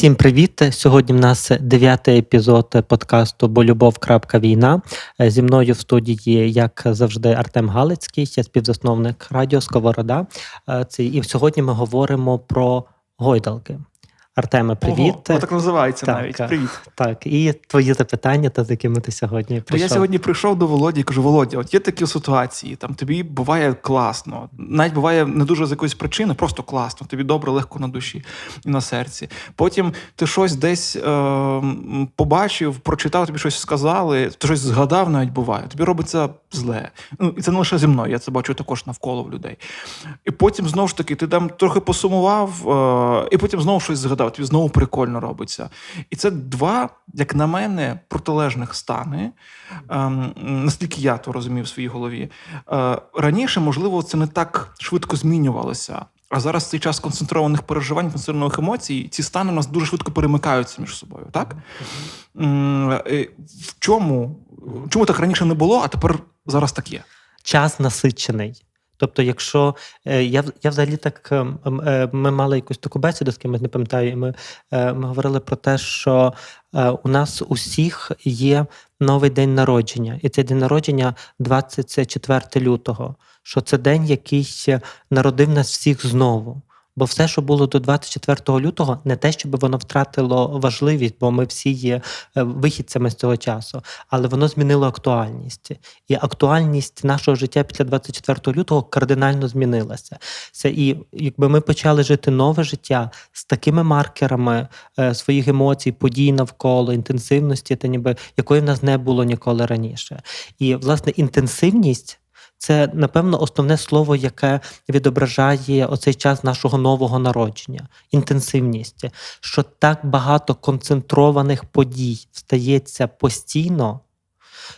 Всім привіт! Сьогодні в нас дев'ятий епізод подкасту Болюбов.війна. Зі мною в студії, як завжди, Артем Галицький, я співзасновник Радіо Сковорода. Е, і сьогодні ми говоримо про гойдалки. Артеме, привіт. Ого, так називається Так, навіть. Привіт. Так, і твої запитання, та з якими ти сьогодні То я сьогодні прийшов до Володі і кажу: Володя, от є такі ситуації, там тобі буває класно, навіть буває не дуже з якоїсь причини, просто класно, тобі добре, легко на душі і на серці. Потім ти щось десь е, побачив, прочитав, тобі щось сказали, ти щось згадав, навіть буває. Тобі робиться зле. Ну, і це не лише зі мною, я це бачу також навколо в людей. І потім знову ж таки, ти там трохи посумував, е, і потім знову щось згадав, тобі знову прикольно робиться. І це два, як на мене, протилежних стани, ем, наскільки я то розумів в своїй голові. Е, раніше, можливо, це не так швидко змінювалося. А зараз цей час концентрованих переживань, концентрованих емоцій, ці стани у нас дуже швидко перемикаються між собою. Так? Е, В чому? Чому так раніше не було, а тепер зараз так є? час насичений. Тобто, якщо е, я я взагалі так е, е, ми мали якусь таку бесіду з кимось, не пам'ятаю, і ми, ми говорили про те, що у нас усіх є новий день народження, і цей день народження 24 лютого. Що це день, який народив нас всіх знову. Бо все, що було до 24 лютого, не те, щоб воно втратило важливість, бо ми всі є е, вихідцями з цього часу, але воно змінило актуальність. І актуальність нашого життя після 24 лютого кардинально змінилася. Це і якби ми почали жити нове життя з такими маркерами е, своїх емоцій, подій навколо, інтенсивності, та ніби якої в нас не було ніколи раніше. І власне інтенсивність. Це, напевно, основне слово, яке відображає оцей час нашого нового народження, інтенсивність, що так багато концентрованих подій стається постійно,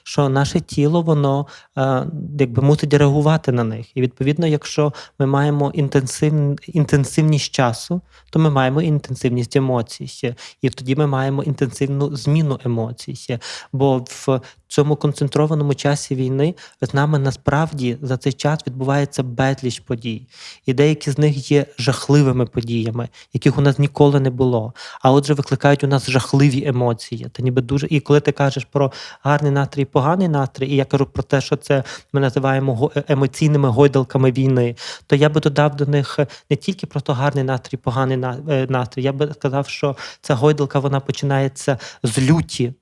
що наше тіло воно е, якби мусить реагувати на них. І відповідно, якщо ми маємо інтенсив, інтенсивність часу, то ми маємо інтенсивність емоцій. І тоді ми маємо інтенсивну зміну емоцій. Бо в цьому концентрованому часі війни з нами насправді за цей час відбувається безліч подій. І деякі з них є жахливими подіями, яких у нас ніколи не було. А отже, викликають у нас жахливі емоції. Та ніби дуже. І коли ти кажеш про гарний настрій, поганий настрій, і я кажу про те, що це ми називаємо го- емоційними гойдалками війни, то я би додав до них не тільки просто гарний настрій, поганий е, настрій. Я би сказав, що ця гойдалка вона починається з люті.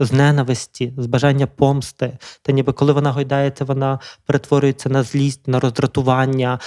З ненависті, з бажання помсти. Та ніби коли вона гойдається, вона перетворюється на злість, на роздратування,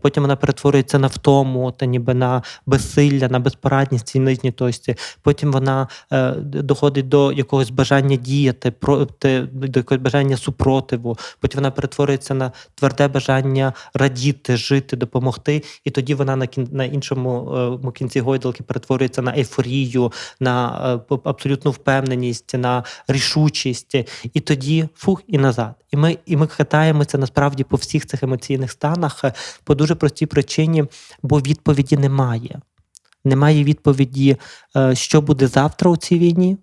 потім вона перетворюється на втому, та ніби на безсилля, на безпорадність цій нижній точці. Потім вона е, доходить до якогось бажання діяти, проти, до якогось бажання супротиву. Потім вона перетворюється на тверде бажання радіти, жити, допомогти. І тоді вона на кін, на іншому е, кінці гойдалки перетворюється на ейфорію, на е, абсолютну впевненість, на рішучість. І тоді фух і назад. І ми, і ми катаємося насправді по всіх цих емоційних станах е, по дуже простій причині, бо відповіді немає. Немає відповіді, е, що буде завтра у цій війні,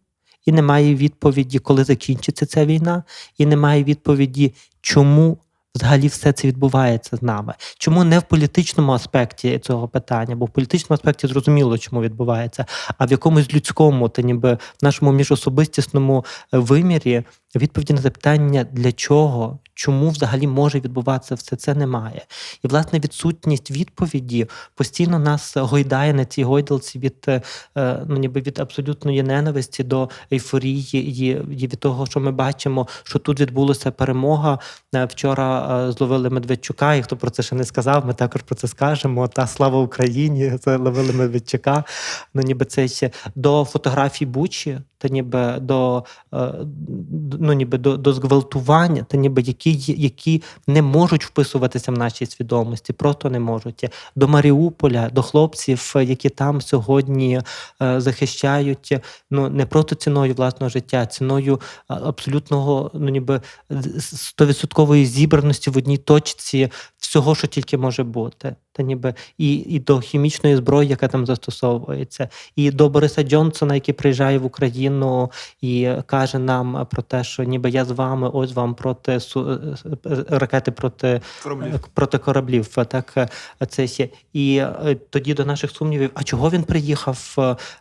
і немає відповіді, коли закінчиться ця війна, і немає відповіді, чому взагалі все це відбувається з нами. Чому не в політичному аспекті цього питання, бо в політичному аспекті зрозуміло, чому відбувається, а в якомусь людському, та ніби в нашому міжособистісному е, вимірі відповіді на запитання, для чого, чому взагалі може відбуватися все це немає. І власне відсутність відповіді постійно нас гойдає на цій гойдалці від е, е, ну ніби від абсолютної ненависті до ейфорії і, від того, що ми бачимо, що тут відбулася перемога. Е, Вчора зловили Медведчука, і хто про це ще не сказав, ми також про це скажемо. Та слава Україні! Це Медведчука. Ну ніби це ще до фотографій Бучі, та ніби до ну ніби до, до зґвалтування, та ніби які, які не можуть вписуватися в нашій свідомості, просто не можуть. До Маріуполя, до хлопців, е, які там сьогодні е, захищають ну не просто ціною власного життя, ціною абсолютного, ну ніби стовідсоткової зібраності в одній точці всього, що тільки може бути. Та ніби і, і до хімічної зброї, яка там застосовується, і до Бориса Джонсона, який приїжджає в Україну і каже нам про те, що ніби я з вами, ось вам проти су- е, е, ракети проти Кораблів. проти кораблів. Так е, це є. І е, тоді до наших сумнівів, а чого він приїхав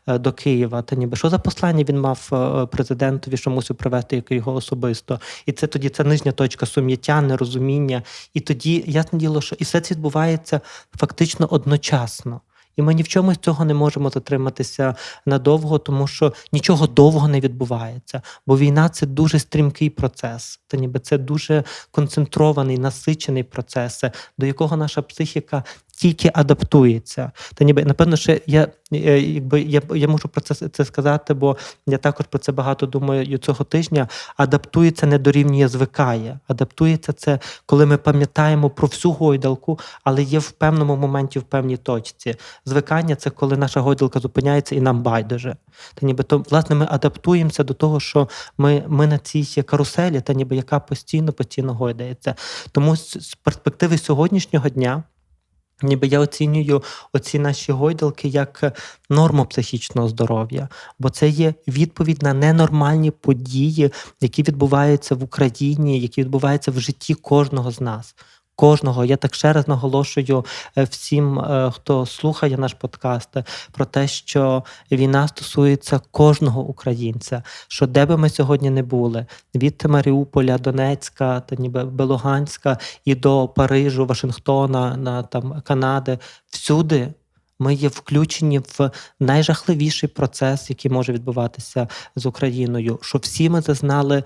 е, до Києва? Та ніби що за послання він мав е, президентові, що мусив привезти його особисто? І це тоді це нижня точка сум'яття, нерозуміння. І тоді ясне діло, що і все це відбувається фактично одночасно. І ми ні в чому з цього не можемо затриматися надовго, тому що нічого довго не відбувається. Бо війна це дуже стрімкий процес, та ніби це дуже концентрований, насичений процес, до якого наша психіка тільки адаптується. Та ніби напевно, що я якби я, я можу про це це сказати, бо я також про це багато думаю цього тижня. Адаптується не дорівнює звикає. Адаптується це, коли ми пам'ятаємо про всю гойдалку, але є в певному моменті в певній точці. Звикання це коли наша гойдалка зупиняється і нам байдуже. Та ніби то власне ми адаптуємося до того, що ми, ми на цій каруселі, та ніби яка постійно постійно гойдається. Тому з перспективи сьогоднішнього дня. Ніби я оцінюю оці наші гойдалки як норму психічного здоров'я, бо це є відповідь на ненормальні події, які відбуваються в Україні, які відбуваються в житті кожного з нас. Кожного, я так ще раз наголошую е, всім, е, хто слухає наш подкаст, е, про те, що війна стосується кожного українця, що де би ми сьогодні не були, від Маріуполя, Донецька, та ніби Белуганська і до Парижу, Вашингтона, на там Канади, всюди. Ми є включені в найжахливіший процес, який може відбуватися з Україною. Що всі ми зазнали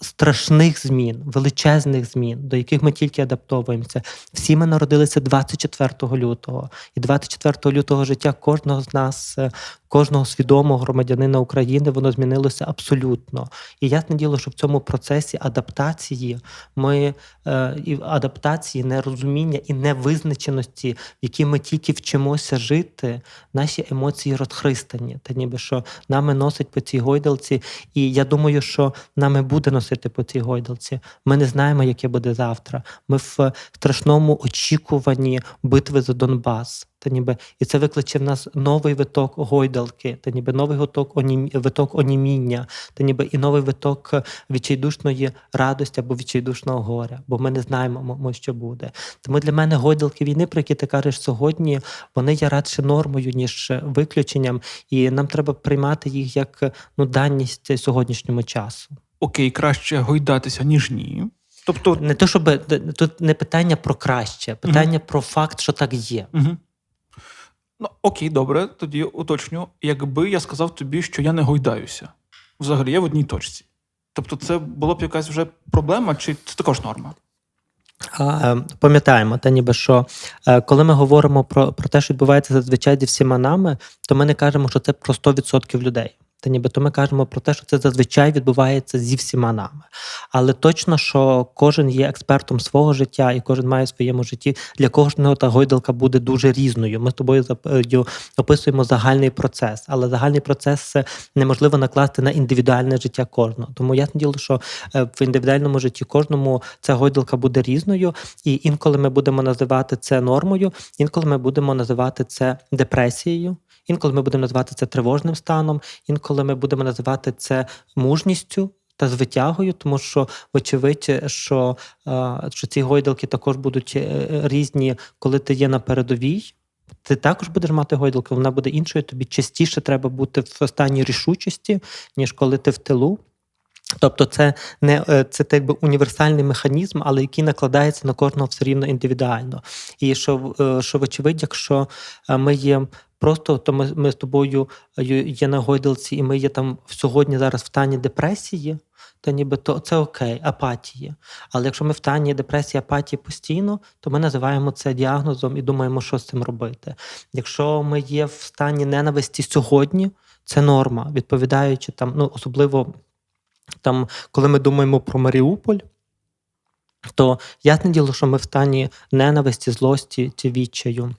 страшних змін, величезних змін, до яких ми тільки адаптовуємося. Всі ми народилися 24 лютого, і 24 лютого життя кожного з нас, е, кожного свідомого громадянина України, воно змінилося абсолютно. І ясне діло, що в цьому процесі адаптації ми е, і адаптації, нерозуміння і невизначеності, в якій ми тільки вчимося жити, наші емоції розхристані. Та ніби що нами носить по цій гойдалці, і я думаю, що нами буде носити по цій гойдалці. Ми не знаємо, яке буде завтра. Ми в страшному очікуванні битви за Донбас. Та ніби і це викличе в нас новий виток гойдалки, та ніби новий виток, онім, виток оніміння, та ніби і новий виток відчайдушної радості або відчайдушного горя, бо ми не знаємо, мо- що буде. Тому для мене гойдалки війни, про які ти кажеш сьогодні, вони є радше нормою, ніж виключенням, і нам треба приймати їх як ну даність сьогоднішньому часу. Окей, краще гойдатися, ніж ні. Тобто, Не то, щоб тут не питання про краще, питання про факт, що так є. Угу. Ну, окей, добре, тоді уточню. Якби я сказав тобі, що я не гойдаюся, взагалі я в одній точці. Тобто, це була б якась вже проблема, чи це також норма? А, е, Пам'ятаємо, та ніби що е, коли ми говоримо про, про те, що відбувається зазвичай зі всіма нами, то ми не кажемо, що це про 100% людей. Та ніби то ми кажемо про те, що це зазвичай відбувається зі всіма нами. Але точно, що кожен є експертом свого життя, і кожен має в своєму житті. Для кожного та гойдалка буде дуже різною. Ми з тобою зап- описуємо загальний процес, але загальний процес е, неможливо накласти на індивідуальне життя кожного. Тому ясне діло, що е, в індивідуальному житті кожному ця гойдалка буде різною, і інколи ми будемо називати це нормою, інколи ми будемо називати це депресією. Інколи ми будемо називати це тривожним станом, інколи ми будемо називати це мужністю та звитягою, тому що, вочевидь, що, е, що ці гойдалки також будуть е, різні, коли ти є на передовій. Ти також будеш мати гойдалку, вона буде іншою. Тобі частіше треба бути в стані рішучості, ніж коли ти в тилу. Тобто, це не е, це так би універсальний механізм, але який накладається на кожного все рівно індивідуально. І що, е, що вочевидь, якщо е, ми є просто, то ми, ми з тобою є на гойдалці, і ми є там сьогодні зараз в стані депресії, то ніби то це окей, апатії. Але якщо ми в стані депресії, апатії постійно, то ми називаємо це діагнозом і думаємо, що з цим робити. Якщо ми є в стані ненависті сьогодні, це норма, відповідаючи там, ну особливо там, коли ми думаємо про Маріуполь, то ясне діло, що ми в стані ненависті, злості чи відчаю.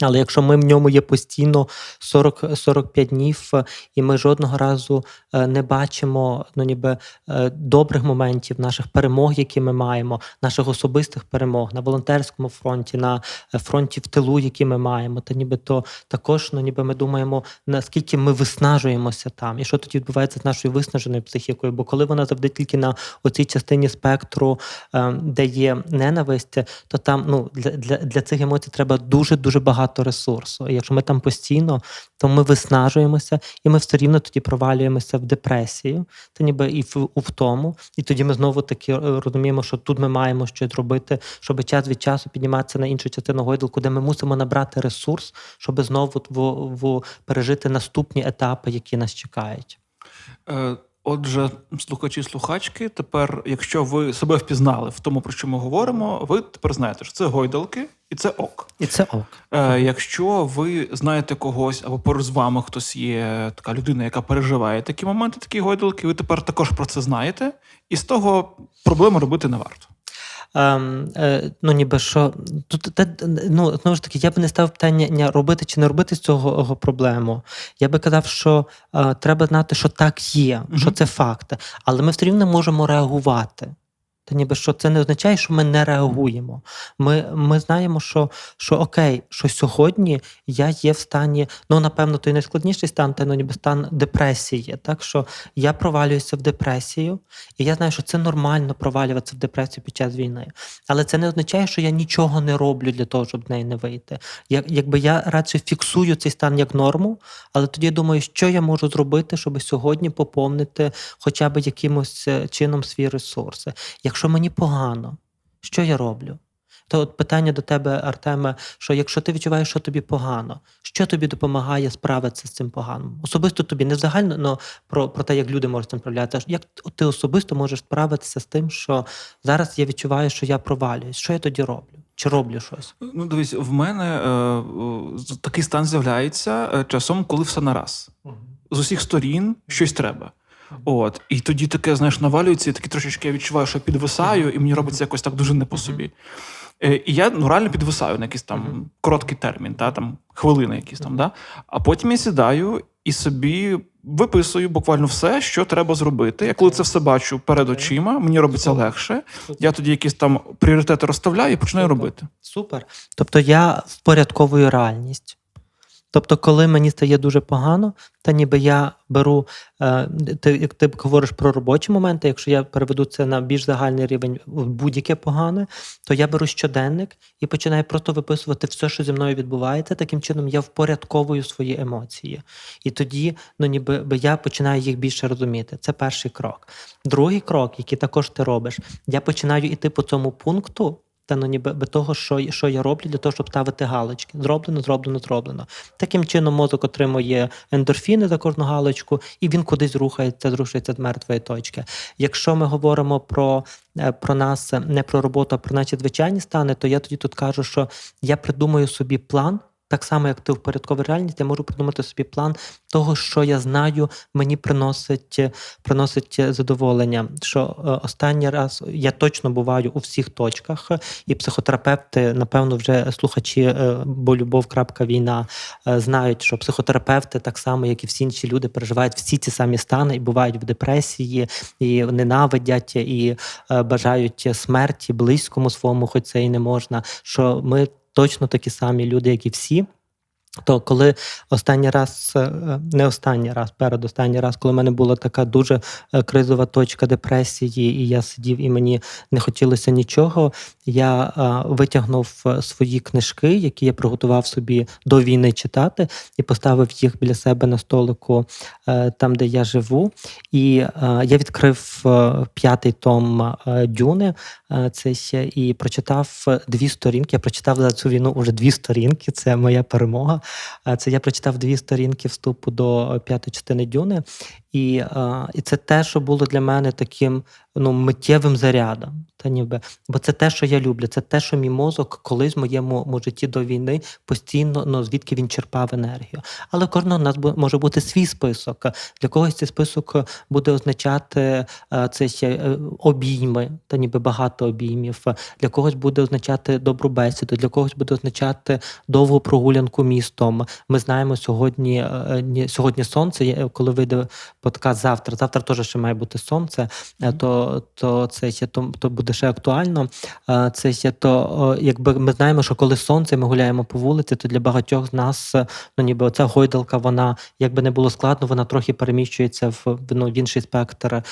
Але якщо ми в ньому є постійно 40-45 днів, е, і ми жодного разу е, не бачимо ну, ніби е, добрих моментів, наших перемог, які ми маємо, наших особистих перемог на волонтерському фронті, на фронті в тилу, які ми маємо, то ніби то також ну, ніби ми думаємо, наскільки ми виснажуємося там, і що тоді відбувається з нашою виснаженою психікою. Бо коли вона завжди тільки на оцій частині спектру, е, де є ненависть, то там ну для, для, для цих емоцій треба дуже дуже багато ресурсу. І якщо ми там постійно, то ми виснажуємося, і ми все рівно тоді провалюємося в депресію, то ніби і в у втому. І тоді ми знову таки е, розуміємо, що тут ми маємо щось робити, щоб час від часу підніматися на іншу частину гойдалку, де ми мусимо набрати ресурс, щоб знову в, в, пережити наступні етапи, які нас чекають. Е, Отже, слухачі, слухачки, тепер, якщо ви себе впізнали в тому, про що ми говоримо, ви тепер знаєте, що це гойдалки і це ок. І це ок. Е, Якщо ви знаєте когось або поруч з вами хтось є така людина, яка переживає такі моменти, такі гойдалки, ви тепер також про це знаєте, і з того проблеми робити не варто. Ем, е, ну, ніби що тут ну, знову ж таки, я би не ставив питання робити чи не робити з цього проблему. Я би казав, що е, треба знати, що так є, що це факти, але ми все рівно можемо реагувати. Та ніби що це не означає, що ми не реагуємо. Ми ми знаємо, що що окей, що сьогодні я є в стані, ну напевно, той найскладніший стан, та ну ніби стан депресії. Так що я провалююся в депресію, і я знаю, що це нормально провалюватися в депресію під час війни. Але це не означає, що я нічого не роблю для того, щоб з неї не вийти. Я, Якби я радше фіксую цей стан як норму, але тоді я думаю, що я можу зробити, щоб сьогодні поповнити хоча б якимось е, чином свої ресурси. Якщо мені погано, що я роблю? То от питання до тебе, Артеме, що якщо ти відчуваєш, що тобі погано, що тобі допомагає справитися з цим поганим? Особисто тобі не загально но про про те, як люди можуть цим справлятися, як ти особисто можеш справитися з тим, що зараз я відчуваю, що я провалююсь. Що я тоді роблю? Чи роблю щось? Ну, дивись, в мене е, е, такий стан з'являється е, часом, коли все нараз. З усіх сторін щось треба. От, і тоді таке, знаєш, навалюється, і таке трошечки я відчуваю, що я підвисаю, і мені робиться якось так дуже не по собі. Е, І я ну, реально підвисаю на якийсь там короткий термін, та, там, хвилини якісь там. Да? А потім я сідаю і собі виписую буквально все, що треба зробити. Я коли це все бачу перед очима, мені робиться легше. Я тоді якісь там пріоритети розставляю і починаю робити. Супер. Тобто я впорядковую реальність. Тобто, коли мені стає дуже погано, та ніби я беру, е, ти, як ти говориш про робочі моменти, якщо я переведу це на більш загальний рівень будь-яке погане, то я беру щоденник і починаю просто виписувати все, що зі мною відбувається. Таким чином я впорядковую свої емоції. І тоді ну, ніби я починаю їх більше розуміти. Це перший крок. Другий крок, який також ти робиш, я починаю йти по цьому пункту. Та ну ніби би того, що що я роблю для того, щоб ставити галочки. Зроблено, зроблено, зроблено. Таким чином мозок отримує ендорфіни за кожну галочку, і він кудись рухається, зрушується з мертвої точки. Якщо ми говоримо про про нас не про роботу, а про наші звичайні стани, то я тоді тут кажу, що я придумаю собі план. Так само, як ти впорядковий реальність, я можу придумати собі план того, що я знаю, мені приносить приносить задоволення. Що е, останній раз я точно буваю у всіх точках, і психотерапевти, напевно, вже слухачі е, бо любов.війна е, знають, що психотерапевти, так само, як і всі інші люди, переживають всі ці самі стани і бувають в депресії, і ненавидять, і бажають смерті близькому своєму, хоч це і не можна. Що ми точно такі самі люди, як і всі. То коли останній раз, не останній раз, перед останній раз, коли в мене була така дуже кризова точка депресії, і я сидів і мені не хотілося нічого, я витягнув свої книжки, які я приготував собі до війни читати, і поставив їх біля себе на столику там, де я живу. І я відкрив п'ятий том Дюни цей, і прочитав дві сторінки. Я прочитав за цю війну вже дві сторінки. Це моя перемога. Це я прочитав дві сторінки вступу до п'ятої частини Дюни, І, е, і це те, що було для мене таким ну, миттєвим зарядом. Та ніби. Бо це те, що я люблю, це те, що мій мозок колись в моєму мо- житті до війни постійно, ну, звідки він черпав енергію. Але кожного нас може бути свій список. Для когось цей список буде означати е, це ще е, обійми, та ніби багато обіймів. Для когось буде означати добру бесіду, для когось буде означати довгу прогулянку містом. Ми знаємо сьогодні, е, сьогодні сонце, коли вийде подкаст завтра. Завтра теж ще має бути сонце, е, то, то це ще то, то буде ще актуально. Е, Це ще то, якби ми знаємо, що коли сонце, ми гуляємо по вулиці, то для багатьох з нас е, ну ніби оця гойдалка, вона якби не було складно, вона трохи переміщується в, ну, в інший спектр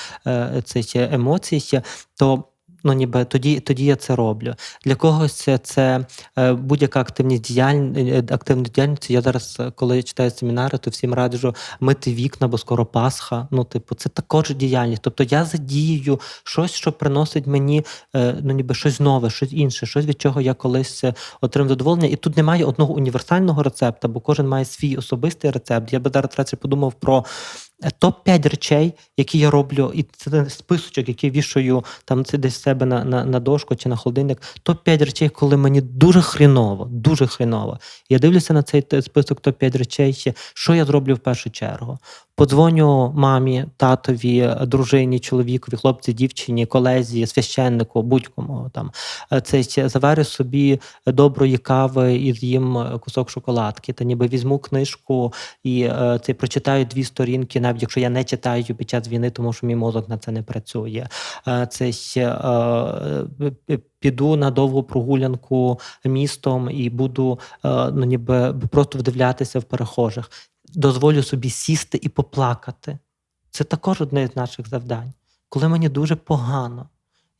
цих емоцій. То Ну, ніби тоді, тоді я це роблю. Для когось це, це е, будь-яка активність діяльність, активна діяльність. Я зараз, е, коли читаю семінари, то всім раджу мити вікна, бо скоро Пасха. Ну, типу, це також діяльність. Тобто я задію щось, що приносить мені е, ну, ніби щось нове, щось інше, щось від чого я колись е, отримав задоволення. І тут немає одного універсального рецепта, бо кожен має свій особистий рецепт. Я би зараз подумав про е, топ-5 речей, які я роблю, і це списочок, який вішаю там це десь себе на, на, на дошку чи на холодильник. Топ-5 речей, коли мені дуже хріново, дуже хріново. Я дивлюся на цей список топ-5 речей, що я зроблю в першу чергу. Подзвоню мамі, татові, дружині, чоловікові, хлопці, дівчині, колезі, священнику, будь-кому там. Е, Це заварю собі доброї кави і з'їм е, кусок шоколадки. Та ніби візьму книжку і е, це прочитаю дві сторінки, навіть якщо я не читаю під час війни, тому що мій мозок на це не працює. Це піду на довгу прогулянку містом і буду ну, ніби просто вдивлятися в перехожих. Дозволю собі сісти і поплакати. Це також одне з наших завдань. Коли мені дуже погано,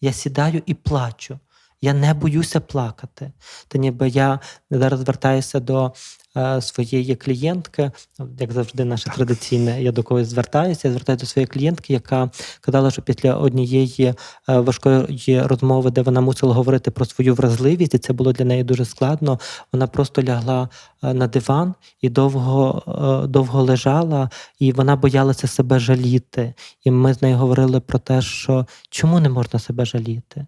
я сідаю і плачу. Я не боюся плакати. Та ніби я зараз звертаюся до е, своєї клієнтки, як завжди, наше традиційне, я до когось звертаюся. Я звертаюся до своєї клієнтки, яка казала, що після однієї е, важкої розмови, де вона мусила говорити про свою вразливість, і це було для неї дуже складно. Вона просто лягла е, на диван і довго, е, довго лежала, і вона боялася себе жаліти. І ми з нею говорили про те, що чому не можна себе жаліти?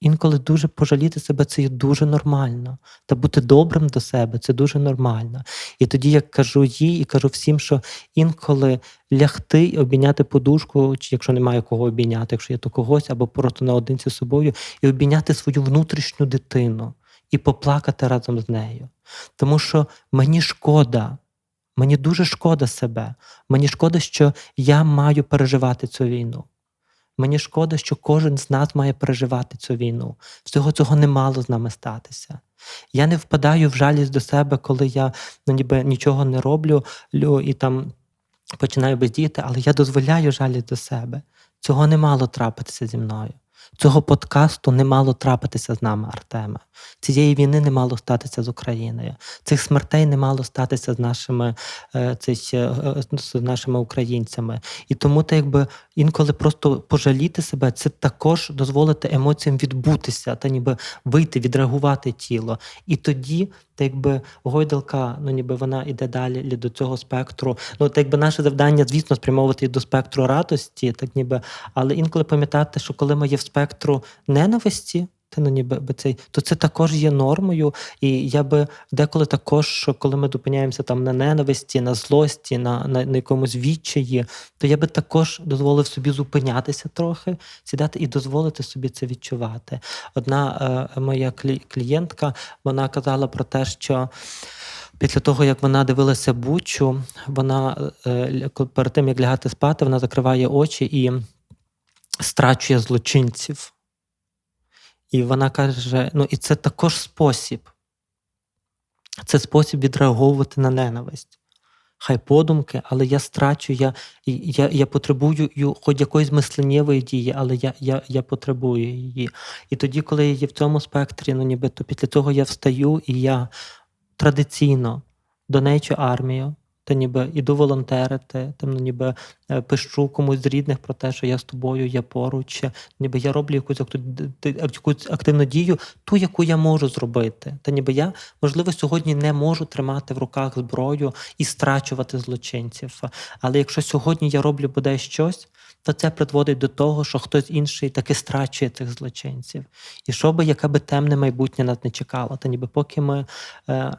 Інколи дуже пожаліти себе це є дуже нормально. Та бути добрим до себе це дуже нормально. І тоді я кажу їй і кажу всім, що інколи лягти і обійняти подушку, чи якщо немає кого обійняти, якщо є то когось, або просто наодинці з собою, і обійняти свою внутрішню дитину і поплакати разом з нею. Тому що мені шкода, мені дуже шкода себе. Мені шкода, що я маю переживати цю війну. Мені шкода, що кожен з нас має переживати цю війну. Всього цього не мало з нами статися. Я не впадаю в жалість до себе, коли я ну, ніби нічого не роблю лю, і там починаю бездіяти, але я дозволяю жалість до себе. Цього не мало трапитися зі мною. Цього подкасту не мало трапитися з нами, Артеме. Цієї війни не мало статися з Україною. Цих смертей не мало статися з нашими, е, це ще, е, з нашими українцями. І тому ти якби інколи просто пожаліти себе, це також дозволити емоціям відбутися, та ніби вийти, відреагувати тіло. І тоді, та якби гойдалка, ну ніби вона йде далі до цього спектру. Ну, та якби наше завдання, звісно, спрямовувати її до спектру радості, так ніби, але інколи пам'ятати, що коли ми є в спектру ненависті. Та ну ніби би цей, то це також є нормою. І я би деколи також, коли ми зупиняємося там на ненависті, на злості, на, на, на якомусь відчаї, то я би також дозволив собі зупинятися трохи, сідати і дозволити собі це відчувати. Одна е, моя клі- клієнтка вона казала про те, що. Після того, як вона дивилася бучу, вона е, перед тим, як лягати спати, вона закриває очі і страчує злочинців. І вона каже: ну, і це також спосіб. Це спосіб відреаговувати на ненависть. Хай подумки, але я страчу, я, я, я потребую хоч якоїсь мисленнєвої дії, але я, я, я потребую її. І тоді, коли я є в цьому спектрі, ну ніби то після цього я встаю і я традиційно донечу армію, Та ніби іду волонтерити, там ну, ніби е, пишу комусь з рідних про те, що я з тобою, я поруч, ніби я роблю якусь, якусь активну дію, ту, яку я можу зробити. Та ніби я, можливо, сьогодні не можу тримати в руках зброю і страчувати злочинців. Але якщо сьогодні я роблю буде щось, то це призводить до того, що хтось інший таки страчує цих злочинців. І що би, яке би темне майбутнє нас не чекало, то ніби поки ми, е,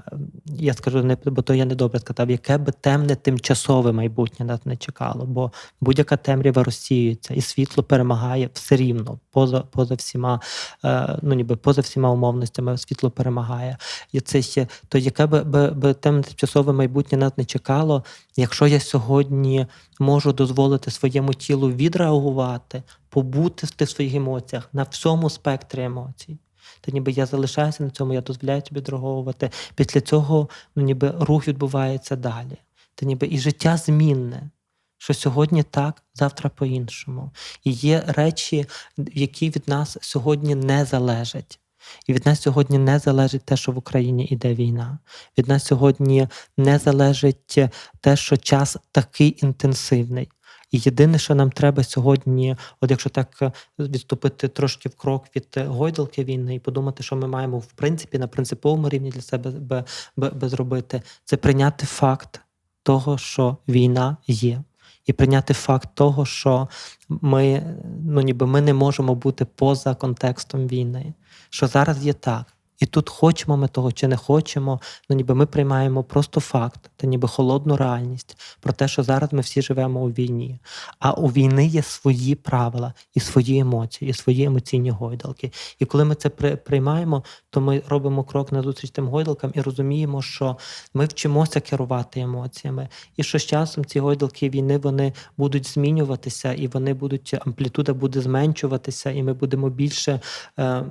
я скажу, не, бо то я недобре сказав, яке би темне тимчасове майбутнє нас не чекало, бо будь-яка темрява розсіюється, і світло перемагає все рівно, поза, поза всіма, е, ну ніби поза всіма умовностями світло перемагає. І це ще, то яке би, би, би темне тимчасове майбутнє нас не чекало, якщо я сьогодні можу дозволити своєму тілу відреагувати, побути в тих своїх емоціях на всьому спектрі емоцій. Та ніби я залишаюся на цьому, я дозволяю собі відреагувати. Після цього ну, ніби рух відбувається далі. Та ніби і життя змінне. Що сьогодні так, завтра по-іншому. І є речі, які від нас сьогодні не залежать. І від нас сьогодні не залежить те, що в Україні йде війна. Від нас сьогодні не залежить те, що час такий інтенсивний. І єдине, що нам треба сьогодні, от якщо так е, відступити трошки в крок від е, гойдалки війни і подумати, що ми маємо в принципі на принциповому рівні для себе би, би, би зробити, це прийняти факт того, що війна є, і прийняти факт того, що ми, ну ніби ми не можемо бути поза контекстом війни. Що зараз є так. І тут хочемо ми того чи не хочемо, ну ніби ми приймаємо просто факт, та ніби холодну реальність про те, що зараз ми всі живемо у війні. А у війни є свої правила і свої емоції, і свої емоційні гойдалки. І коли ми це при- приймаємо, то ми робимо крок назустріч тим гойдалкам і розуміємо, що ми вчимося керувати емоціями, і що з часом ці гойдалки війни вони будуть змінюватися, і вони будуть амплітуда буде зменшуватися, і ми будемо більше е,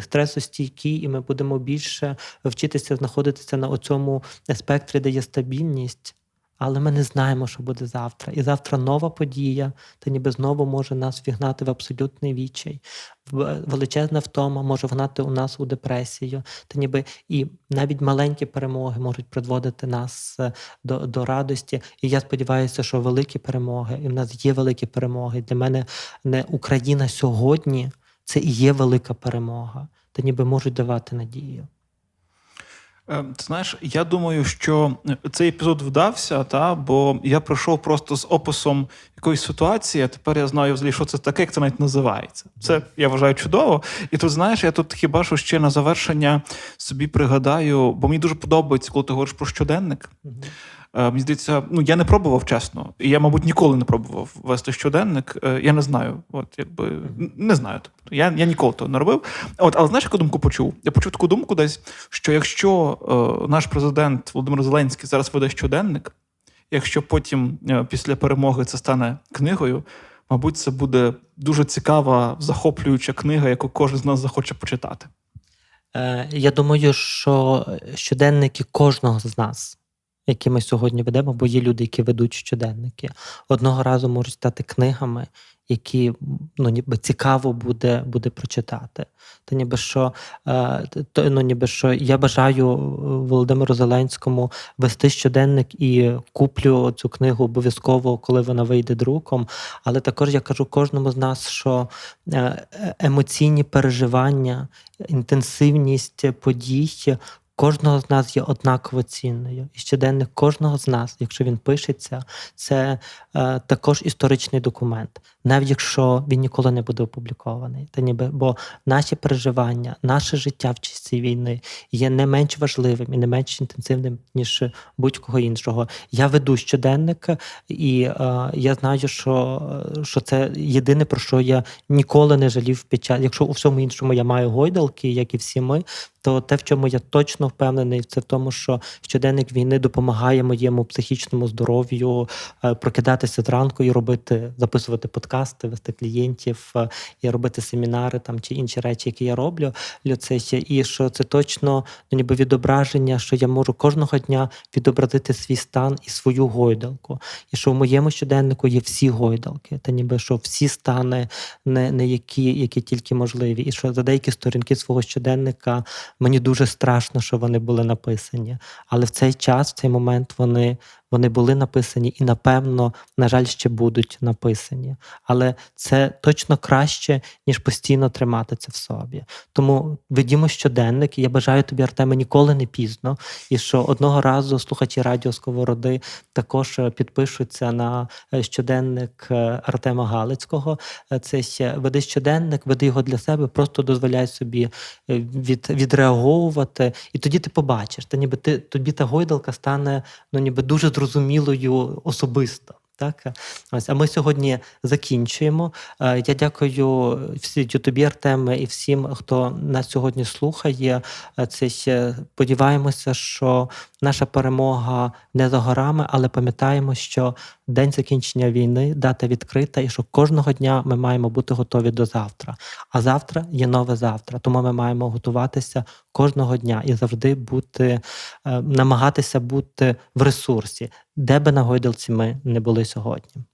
стресостійкі, і ми будемо більше вчитися знаходитися на оцьому спектрі, де є стабільність. Але ми не знаємо, що буде завтра. І завтра нова подія, та ніби знову може нас вігнати в абсолютний відчай. Величезна втома може вгнати у нас у депресію. Та ніби і навіть маленькі перемоги можуть приводити нас е, до, до радості. І я сподіваюся, що великі перемоги, і в нас є великі перемоги. Для мене не Україна сьогодні це і є велика перемога, та ніби можуть давати надію. Е, Ти знаєш, я думаю, що цей епізод вдався, та, бо я пройшов просто з описом якоїсь ситуації, а тепер я знаю взагалі, що це таке, як це навіть називається. Це я вважаю чудово. І тут, знаєш, я тут хіба що ще на завершення собі пригадаю, бо мені дуже подобається, коли ти говориш про щоденник. Е, Мені здається, ну я не пробував чесно, і я, мабуть, ніколи не пробував вести щоденник. Е, Я не знаю, от якби не знаю. Тобто я, я ніколи того не робив. От, але знаєш, яку думку почув? Я почув таку думку десь, що якщо е, наш президент Володимир Зеленський зараз веде щоденник, якщо потім е, після перемоги це стане книгою, мабуть, це буде дуже цікава, захоплююча книга, яку кожен з нас захоче почитати. Е, Я думаю, що щоденники кожного з нас, які ми сьогодні ведемо, бо є люди, які ведуть щоденники, одного разу можуть стати книгами, які ну, ніби цікаво буде, буде прочитати. Та ніби що, е, то, ну, ніби що я бажаю е, Володимиру Зеленському вести щоденник і куплю цю книгу обов'язково, коли вона вийде друком. Але також я кажу кожному з нас, що е, емоційні переживання, інтенсивність подій. Кожного з нас є однаково цінною. І щоденник кожного з нас, якщо він пишеться, це е, також історичний документ, навіть якщо він ніколи не буде опублікований. Та ніби, бо наші переживання, наше життя в часі війни є не менш важливим і не менш інтенсивним, ніж будь-кого іншого. Я веду щоденник, і е, я знаю, що, що це єдине, про що я ніколи не жалів під час, якщо у всьому іншому я маю гойдалки, як і всі ми, то те, в чому я точно впевнений, це в тому, що щоденник війни допомагає моєму психічному здоров'ю е, прокидатися зранку і робити, записувати подкасти, вести клієнтів е, і робити семінари там чи інші речі, які я роблю. Лю, Це і що це точно ну, ніби відображення, що я можу кожного дня відобразити свій стан і свою гойдалку. І що в моєму щоденнику є всі гойдалки, та ніби що всі стани, не, не які, які тільки можливі. І що за деякі сторінки свого щоденника мені дуже страшно, вони були написані. Але в цей час, в цей момент, вони, вони були написані і, напевно, на жаль, ще будуть написані. Але це точно краще, ніж постійно тримати це в собі. Тому ведімо щоденник. і Я бажаю тобі, Артеме, ніколи не пізно. І що одного разу слухачі радіо Сковороди також підпишуться на е, щоденник е, Артема Галицького. Е, Це ще веди щоденник, веди його для себе, просто дозволяй собі від, відреаговувати, і тоді ти побачиш, та ніби ти тобі та гойдалка стане ну ніби дуже зрозумілою особисто. Так, ось а ми сьогодні закінчуємо. Е, Я дякую всі тобі, Артеме, і всім, хто нас сьогодні слухає. Е, Це сподіваємося, що наша перемога не за горами, але пам'ятаємо, що день закінчення війни дата відкрита, і що кожного дня ми маємо бути готові до завтра. А завтра є нове завтра. Тому ми маємо готуватися кожного дня і завжди бути, е, намагатися бути в ресурсі, де би на гойдалці ми не були сьогодні.